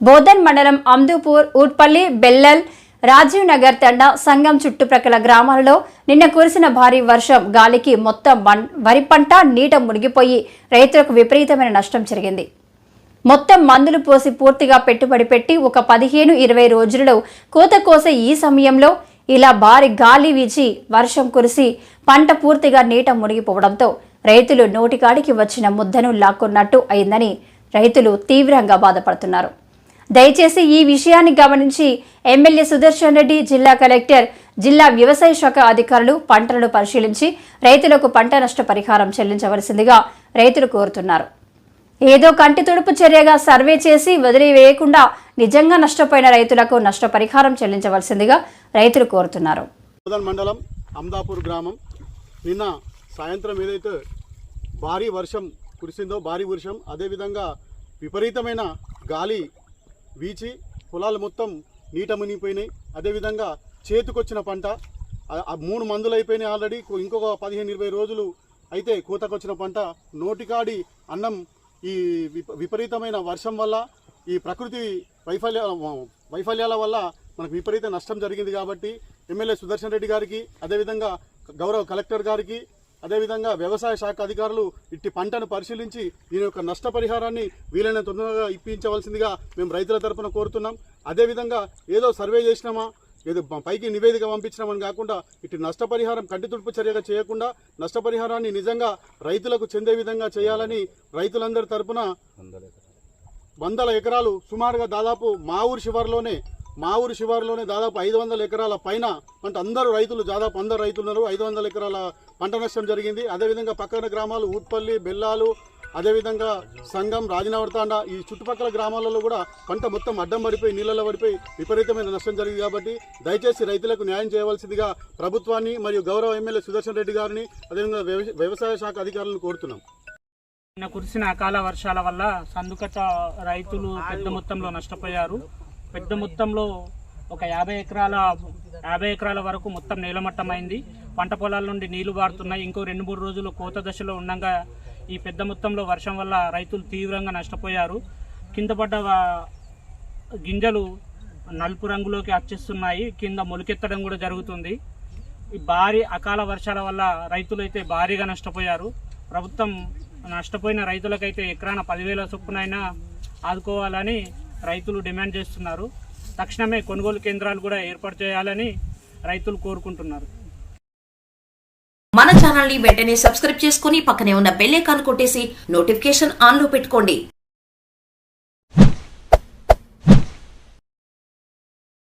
బోధన్ మండలం అమ్దూపూర్ ఊట్పల్లి బెల్లల్ రాజీవ్ నగర్ తండ సంఘం చుట్టుప్రక్కల గ్రామాలలో నిన్న కురిసిన భారీ వర్షం గాలికి మొత్తం వరి పంట నీట మునిగిపోయి రైతులకు విపరీతమైన నష్టం జరిగింది. మొత్తం మందులు పోసి పూర్తిగా పెట్టుబడి పెట్టి ఒక పదిహేను ఇరవై రోజులలో కోత కోసే ఈ సమయంలో ఇలా భారీ గాలి వీచి వర్షం కురిసి పంట పూర్తిగా నీట మునిగిపోవడంతో రైతులు నోటికాడికి వచ్చిన ముద్దను లాక్కున్నట్టు అయిందని రైతులు తీవ్రంగా బాధపడుతున్నారు. దయచేసి ఈ విషయాన్ని గమనించి ఎమ్మెల్యే సుదర్శన్ రెడ్డి జిల్లా కలెక్టర్ జిల్లా వ్యవసాయ శాఖ అధికారులు పంటలను పరిశీలించి రైతులకు పంట నష్ట పరిహారం చెల్లించవలసిందిగా రైతులు కోరుతున్నారు. ఏదో కంటి తుడుపు చర్యగా సర్వే చేసి వదిలివేయకుండా నిజంగా నష్టపోయిన రైతులకు నష్టపరిహారం చెల్లించవలసిందిగా రైతులు కోరుతున్నారు. మండలం అమదాపూర్ గ్రామం. నిన్న సాయంత్రం ఏదైతే భారీ వర్షం కురిసిందో భారీ వర్షం అదేవిధంగా విపరీతమైన గాలి వీచి పొలాలు మొత్తం నీట మునిగిపోయినాయి. అదేవిధంగా చేతికొచ్చిన పంట ఆ- మూడు మందులు అయిపోయినాయి ఆల్రెడీ. ఇంకొక పదిహేను ఇరవై రోజులు అయితే కోతకొచ్చిన పంట. నోటికాడి అన్నం ఈ విప- విపరీతమైన వర్షం వల్ల ఈ ప్రకృతి వైఫల్య వైఫల్యాల వల్ల మనకు విపరీత నష్టం జరిగింది కాబట్టి ఎమ్మెల్యే సుదర్శన్ రెడ్డి గారికి అదేవిధంగా గౌరవ కలెక్టర్ గారికి అదేవిధంగా వ్యవసాయ శాఖ అధికారులు ఇట్టి పంటను పరిశీలించి దీని యొక్క నష్టపరిహారాన్ని వీలైన తొందరగా ఇప్పించవలసిందిగా మేము రైతుల తరపున కోరుతున్నాం. అదేవిధంగా ఏదో సర్వే చేసినామా ఏదో పైకి నివేదిక పంపించినామని కాకుండా ఇటు నష్టపరిహారం కంటితుడుపు చర్యగా చేయకుండా నష్టపరిహారాన్ని నిజంగా రైతులకు చెందే విధంగా చేయాలని రైతులందరి తరపున వందల ఎకరాలు సుమారుగా దాదాపు మా ఊరి శివారులోనే మా ఊరి శివారులోనే దాదాపు ఐదు వందల ఎకరాల పైన అంటే అందరూ రైతులు దాదాపు అందరు రైతులు ఉన్నారు. ఐదు వందల ఎకరాల పంట నష్టం జరిగింది. అదేవిధంగా పక్కన గ్రామాలు ఊట్పల్లి బెల్లాలు అదేవిధంగా సంఘం రాజనవర్తాండ ఈ చుట్టుపక్కల గ్రామాలలో కూడా పంట మొత్తం అడ్డం పడిపోయి నీళ్ళలో పడిపోయి విపరీతమైన నష్టం జరిగింది కాబట్టి దయచేసి రైతులకు న్యాయం చేయవలసిందిగా ప్రభుత్వాన్ని మరియు గౌరవ ఎమ్మెల్యే సుదర్శన్ రెడ్డి గారిని అదేవిధంగా వ్యవసాయ శాఖ అధికారులను కోరుతున్నాం. నిన్న కురిసిన అకాల వర్షాల వల్ల సందుకట్ట రైతులు పెద్ద మొత్తంలో నష్టపోయారు. పెద్ద మొత్తంలో ఒక యాభై ఎకరాల యాభై ఎకరాల వరకు మొత్తం నేలమట్టమైంది. పంట పొలాల నుండి నీళ్ళు బారుతున్నాయి ఇంకో రెండు మూడు రోజులు కోత దశలో ఉండగా ఈ పెద్ద మొత్తంలో వర్షం వల్ల రైతులు తీవ్రంగా నష్టపోయారు. కింద పడ్డ గింజలు నలుపు రంగులోకి వచ్చేస్తున్నాయి కింద మొలికెత్తడం కూడా జరుగుతుంది. ఈ భారీ అకాల వర్షాల వల్ల రైతులు అయితే భారీగా నష్టపోయారు. ప్రభుత్వం నష్టపోయిన రైతులకైతే ఎకరాన పదివేల చొప్పునైనా ఆదుకోవాలని రైతులు డిమాండ్ చేస్తున్నారు. తక్షణమే కొనుగోలు కేంద్రాలు కూడా ఏర్పాటు చేయాలని రైతులు కోరుకుంటున్నారు. మన ఛానల్ని వెంటనే సబ్స్క్రైబ్ చేసుకుని పక్కనే ఉన్న బెల్ ఐకాన్ కొట్టేసి నోటిఫికేషన్ ఆన్లో పెట్టుకోండి.